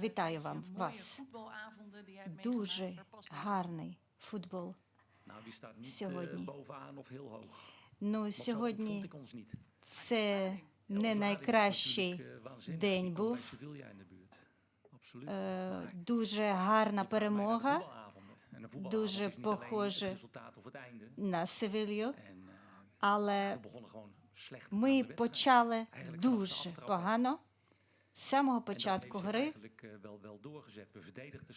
Вітаю вам вас. Дуже гарний футбол. Сьогодні. eh. Ну, сьогодні це не найкращий eh, день був. Е, Дуже гарна перемога Дуже похоже на Севілью, eh, але ми почали дуже погано з самого початку гри.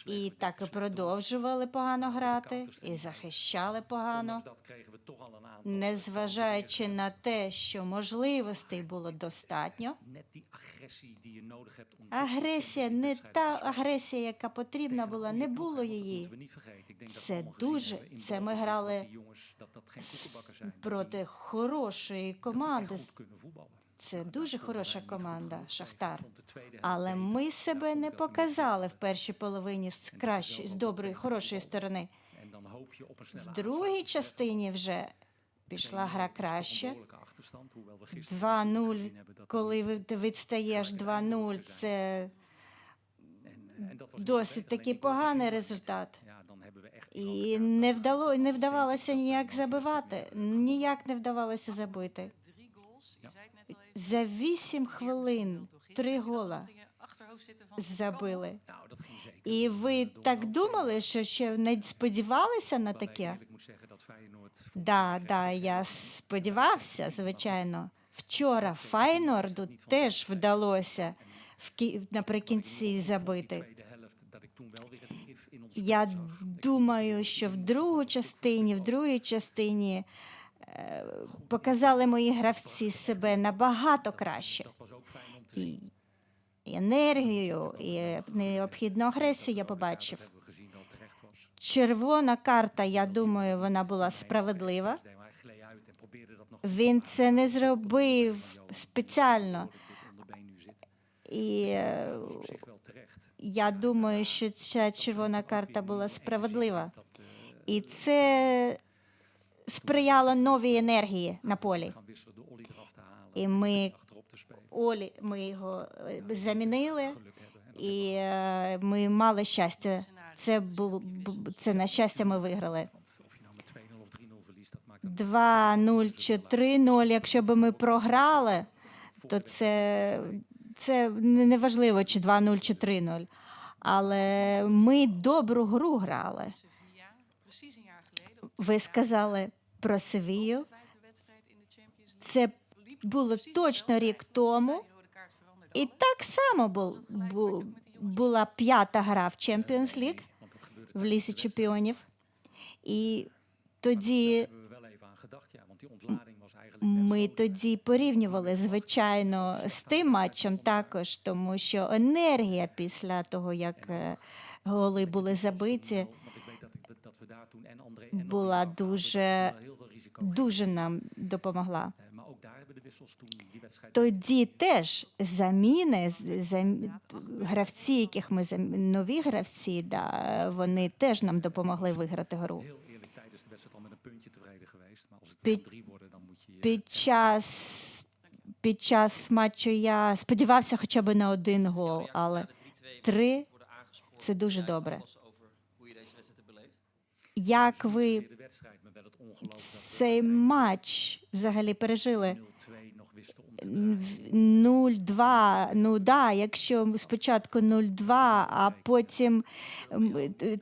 І так і продовжували погано грати, і захищали погано. Незважаючи на те, що можливостей було достатньо, агресія не та агресія, яка потрібна була, не було її. Це дуже- це ми грали проти хорошої команди. Це дуже хороша команда, Шахтар. Але ми себе не показали в першій половині з кращої, з доброї, хорошої сторони. В другій частині вже пішла гра краще. 2-0, коли відстаєш 2-0, це досить таки поганий результат. І не вдало, не вдавалося ніяк забивати. Ніяк не вдавалося забити. За 8 хвилин три гола забили. І ви так думали, що ще не сподівалися на таке? Да, да, я сподівався, звичайно. Вчора Файнорду теж вдалося в кі- наприкінці забити. Я думаю, що в другу частині, в другій частині показали мої гравці себе набагато краще. І, енергію, і необхідну агресію я побачив. Червона карта, я думаю, вона була справедлива. Він це не зробив спеціально. І е, я думаю, що ця червона карта була справедлива. І це сприяло новій енергії на полі. І ми Олі, ми його е, замінили, і е, ми мали щастя. Це бу- це на щастя ми виграли. 2-0 чи 3-0, якщо б ми програли, то це, це не важливо, чи 2-0, чи 3-0. Але ми добру гру грали. Ви сказали про Севію. Це було точно рік тому. І так само бу, бу, була п'ята гра в Champions League, в Лісі чемпіонів. І тоді ми тоді порівнювали, звичайно, з тим матчем також, тому що енергія після того, як е, голи були забиті, була дуже, дуже нам допомогла. Тоді теж заміни, зам- гравці, яких ми зам- нові гравці, да, вони теж нам допомогли виграти гру. Під- Під час, під час матчу я сподівався хоча б на один гол, але три це дуже добре. Як ви цей матч взагалі пережили? 0-2, ну да, якщо спочатку 0-2, а потім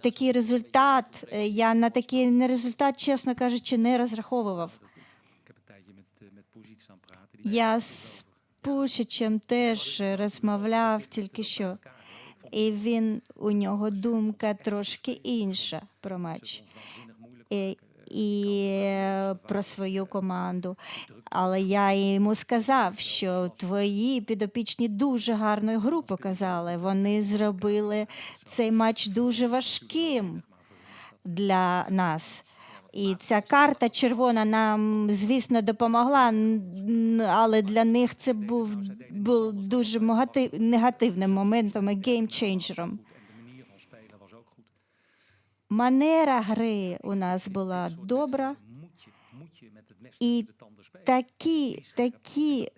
такий результат, е, я на такий не результат, чесно кажучи, не розраховував. Я з Пушичем теж розмовляв тільки що, і він у нього думка трошки інша про матч. І, і про свою команду. Але я йому сказав, що твої підопічні дуже гарну гру показали. Вони зробили цей матч дуже важким для нас. І ця карта червона нам, звісно, допомогла, але для них це був, був дуже негатив- негативним моментом і геймчейнджером. Манера гри у нас була добра, і такі, такі,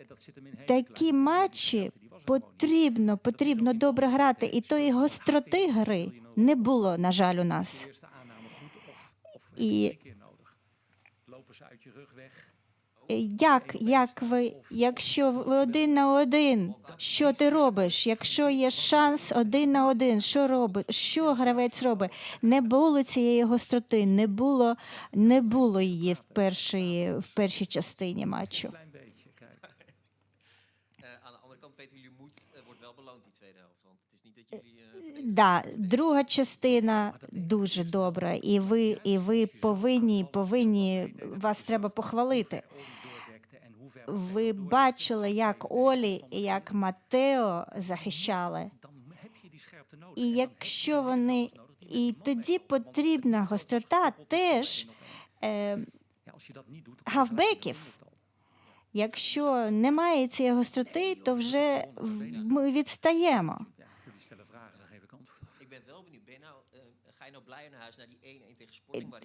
такі матчі потрібно, потрібно добре грати. І тої гостроти гри не було, на жаль, у нас. Eerste Як, як ви, якщо ви один на один, що ти робиш? Якщо є шанс один на один, що робить? Що гравець робить? Не було цієї гостроти, не було, не було її в першій, в першій частині матчу. Да, друга частина дуже добра, і ви, і ви повинні, повинні вас треба похвалити. Ви бачили, як Олі і як Матео захищали. І якщо вони і тоді потрібна гострота теж е, гавбеків. Якщо немає цієї гостроти, то вже ми відстаємо.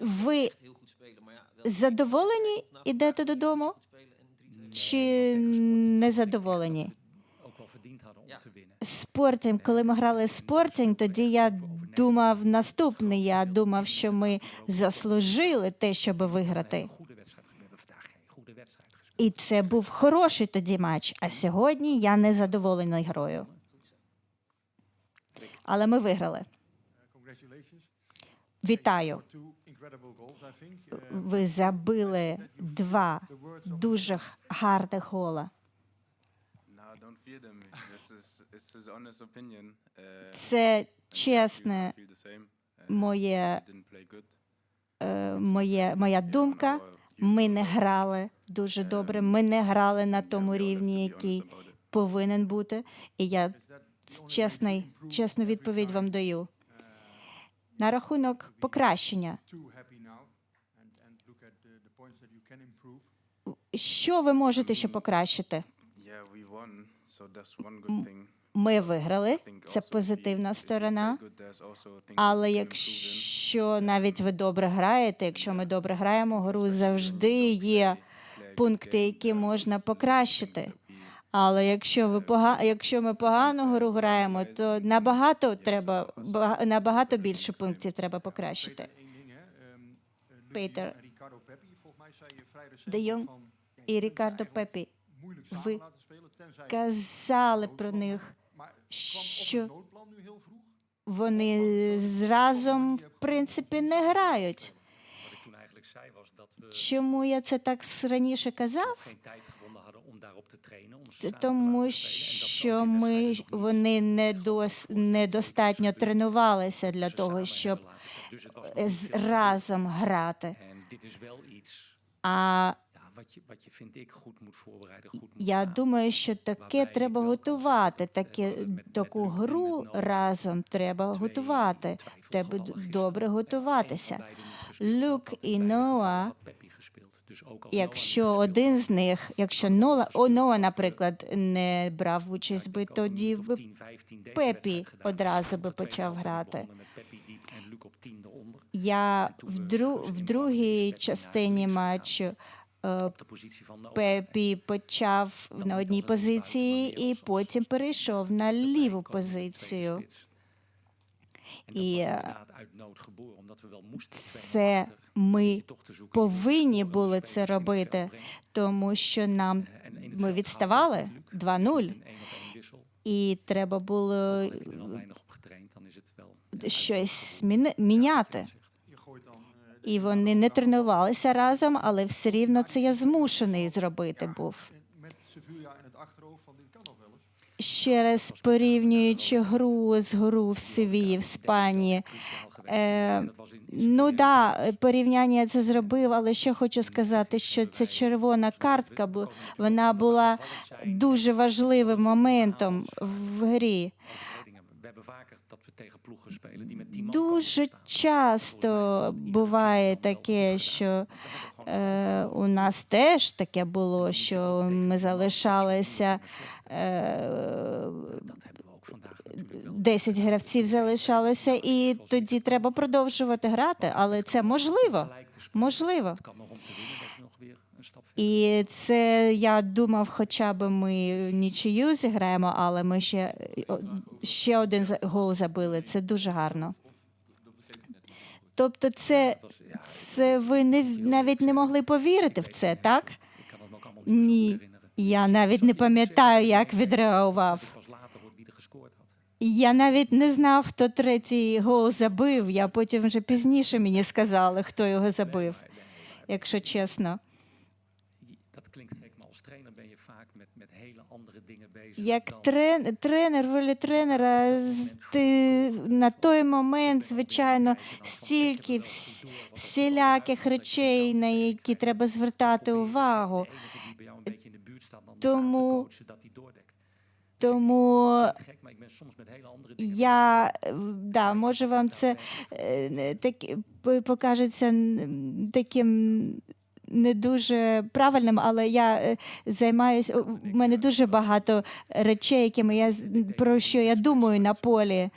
Ви задоволені ідете додому goed spelen en 3-2. чи te winnen. Спортинг, коли ми грали спортинг, тоді я думав наступне. Я думав, що ми заслужили те, щоб виграти. І це був хороший тоді матч. А сьогодні я не задоволений грою. Але ми виграли. Вітаю. Ви забили два дуже гарних гола. Uh, Це чесне. Uh, моє, е, моє, моя думка. Ми не грали дуже добре. Ми не грали на тому рівні, який повинен бути. І я чесний, чесну відповідь вам даю. На рахунок покращення. Що ви можете ще покращити? Ми виграли. Це позитивна сторона. Але якщо навіть ви добре граєте, якщо ми добре граємо гру, завжди є пункти, які можна покращити. Але якщо ви пога... якщо ми погану гру граємо, то набагато треба бага- набагато більше пунктів треба покращити. Ehm, eh, Jong van, ja, І Рікардо Пепі ви казали про них, що вони зразом в принципі не грають. Чому я це так раніше казав? тому, що ми вони недос, недостатньо тренувалися для того, щоб разом грати. А я думаю, що таке треба готувати. Таке таку гру разом треба готувати. Треба добре готуватися. Люк і Ноа, якщо один з них, якщо Нола, о, Ноа, наприклад, не брав участь би, тоді б Пепі одразу би почав грати. Я в, дру, в другій частині матчу е, Пепі почав на одній позиції і потім перейшов на ліву позицію. І е, це ми повинні були це робити, тому що нам ми відставали 2-0, і треба було щось міняти. Eh, І вони не тренувалися разом, але все рівно це я змушений зробити був. Ще раз порівнюючи гру з гру в Севії, в Іспанії. Е, ну да, порівняння я це зробив, але ще хочу сказати, що ця червона картка, вона була дуже важливим моментом в грі. Дуже часто буває таке, що е, у нас теж таке було, що ми залишалися. Е, 10 гравців залишалося, і тоді треба продовжувати грати. Але це можливо. Можливо. І це я думав, хоча б ми нічию зіграємо, але ми ще, ще один гол забили. Це дуже гарно. Тобто, це, це ви не, навіть не могли повірити в це, так? Ні. Я навіть не пам'ятаю, як відреагував. Я навіть не знав, хто третій гол забив. Я потім вже пізніше мені сказали, хто його забив, якщо чесно. Як трен, тренер, в ролі тренера, ти на той момент, звичайно, стільки всіляких речей, на які треба звертати увагу. Тому-. Тому я е, да, може вам це е, так, покажеться таким не дуже правильним, але я е, займаюся. У мене дуже багато речей, якими я про що я думаю на полі.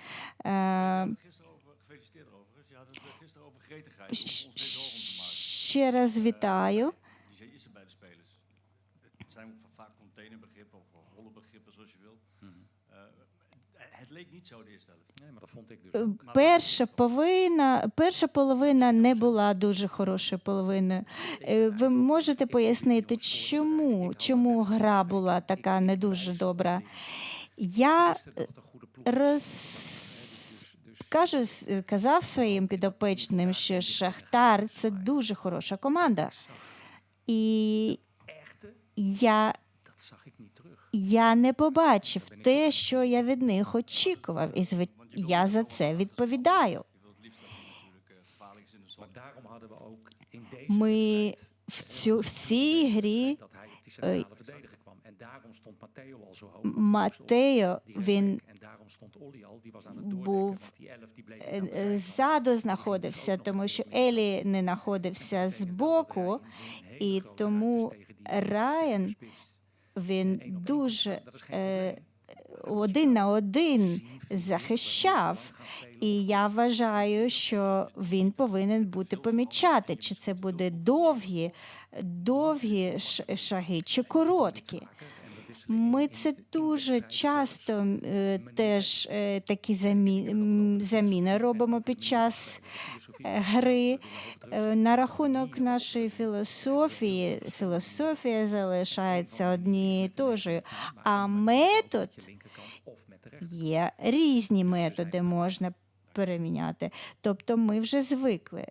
Ще раз over, Перша половина, перша половина не була дуже хорошою половиною. Е, Ви можете пояснити, чому, чому гра була така не дуже добра? Я роз... Кажу, казав своїм підопечним, що Шахтар це дуже хороша команда. І я, я не побачив те, що я від них очікував, і зви... я за це відповідаю. Eh, Ми в, цю, в цій грі Матео, він був е, е, ззаду знаходився, тому що Елі не знаходився збоку, і тому Райан він дуже е, один на один захищав. І я вважаю, що він повинен бути помічати, чи це буде довгі, довгі шаги, чи короткі. Ми це дуже часто е, теж е, такі замі- заміни робимо під час е, гри. На рахунок нашої філософії, філософія залишається однією тожою, а метод є різні методи можна переміняти. Тобто ми вже звикли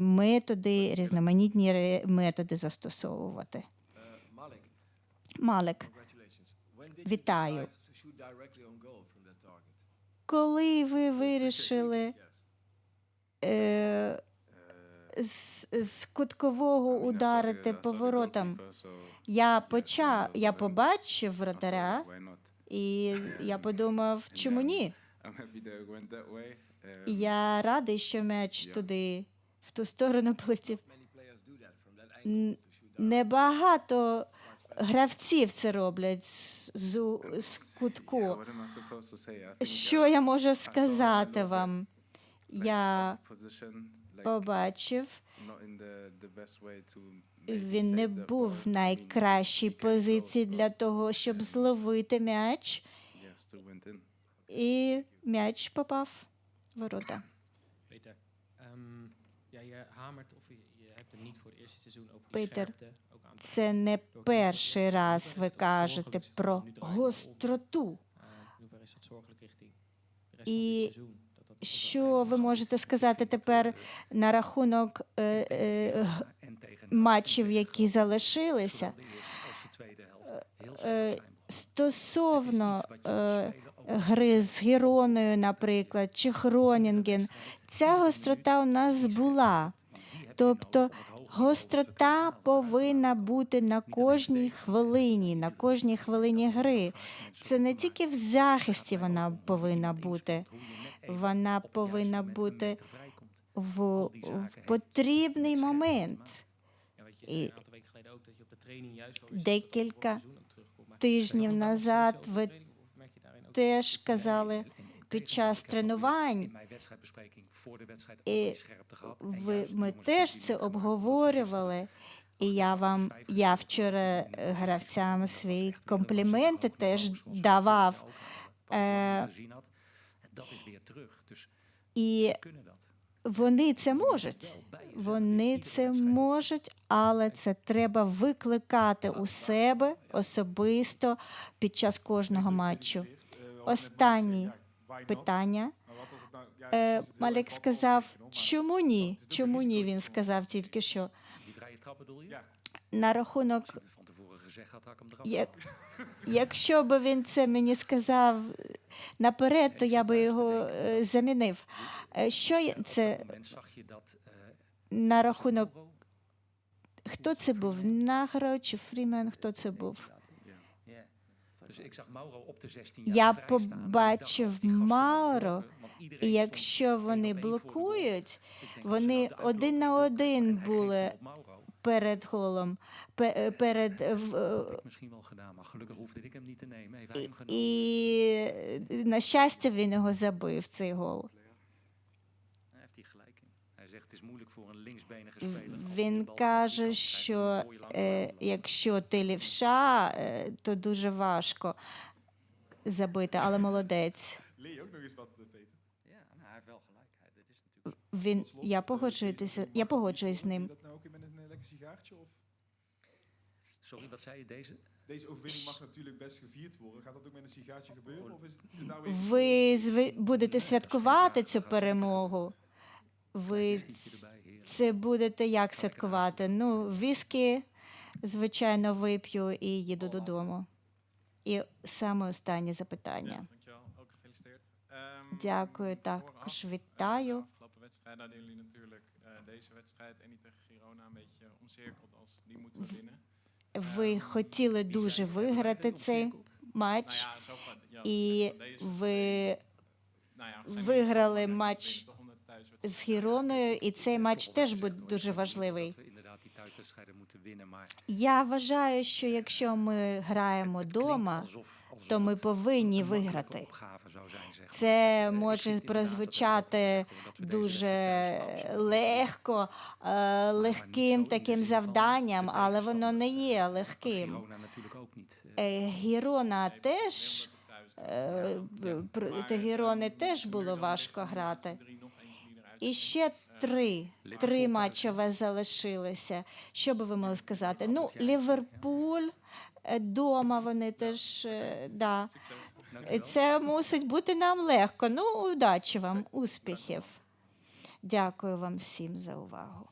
методи, різноманітні методи застосовувати. Малик, Вітаю. коли ви вирішили е, з, з куткового ударити поворотом, я почав, я побачив вратаря, і я подумав, чому ні? Я радий, що м'яч туди, в ту сторону полетів. Небагато гравців це роблять з, з, кутку. Що uh, я можу сказати вам? Я побачив, він не був в найкращій позиції для того, щоб зловити м'яч, і м'яч попав в ворота. Peter, ehm, Це не перший раз ви кажете про гостроту. uh, І Що ви можете сказати тепер на рахунок е, е, матчів, які залишилися? Е. Стосовно е, гри з Гіроною, наприклад, чи Хронінген, ця гострота у нас була. Тобто гострота повинна бути на кожній хвилині, на кожній хвилині гри. Це не тільки в захисті вона повинна бути, вона повинна бути в, в потрібний момент. І Декілька тижнів назад ви теж казали під час тренувань. І ви, ми теж це обговорювали. І я вам, я вчора е, гравцям свої компліменти теж давав. Е, і вони це можуть. Вони це можуть, але це треба викликати у себе особисто під час кожного матчу. Останнє питання. Е, Малек сказав, чому ні? Чому ні? Він сказав тільки що. На рахунок, якщо б він це мені сказав наперед, то я би його е, замінив. Е, Що це на рахунок? Хто це був? Нагро чи Фрімен? Хто це був? Я побачив Мауро, І якщо вони блокують, вони один на один були перед голом, пе- е, перед е, е, і е, на щастя він його забив цей гол. Він каже, що е, якщо ти лівша, е, то дуже важко забити, але молодець. Eh, Він я погоджуюся, я pогоджуюсь з ним. eh? Sorry, wat zei je? Deze? Deze overwinning mag natuurlijk best gevierd worden. Gaat dat ook met een sigaartje gebeuren? Of is het nou weer... Ви будете святкувати цю перемогу. Ви це будете як святкувати? Ну, віскі, звичайно, вип'ю і їду додому. І саме останнє запитання. Ehm, Дякую, також eh, вітаю. eh. Ви хотіли дуже виграти цей матч, і ви виграли eh, матч з Гіроною, і цей матч теж буде дуже важливий. Я вважаю, що якщо ми граємо вдома, то ми повинні виграти. Це Eh, може прозвучати дуже легко, е, легким таким завданням, але воно не є легким. Eh, Е, Гірона теж е, проти Гірони теж було важко грати. І ще три, три матчеве залишилися. Що би ви могли сказати? Ну, Ліверпуль е, дома вони теж е, да. Це мусить бути нам легко. Ну, удачі вам, успіхів. Дякую вам всім за увагу.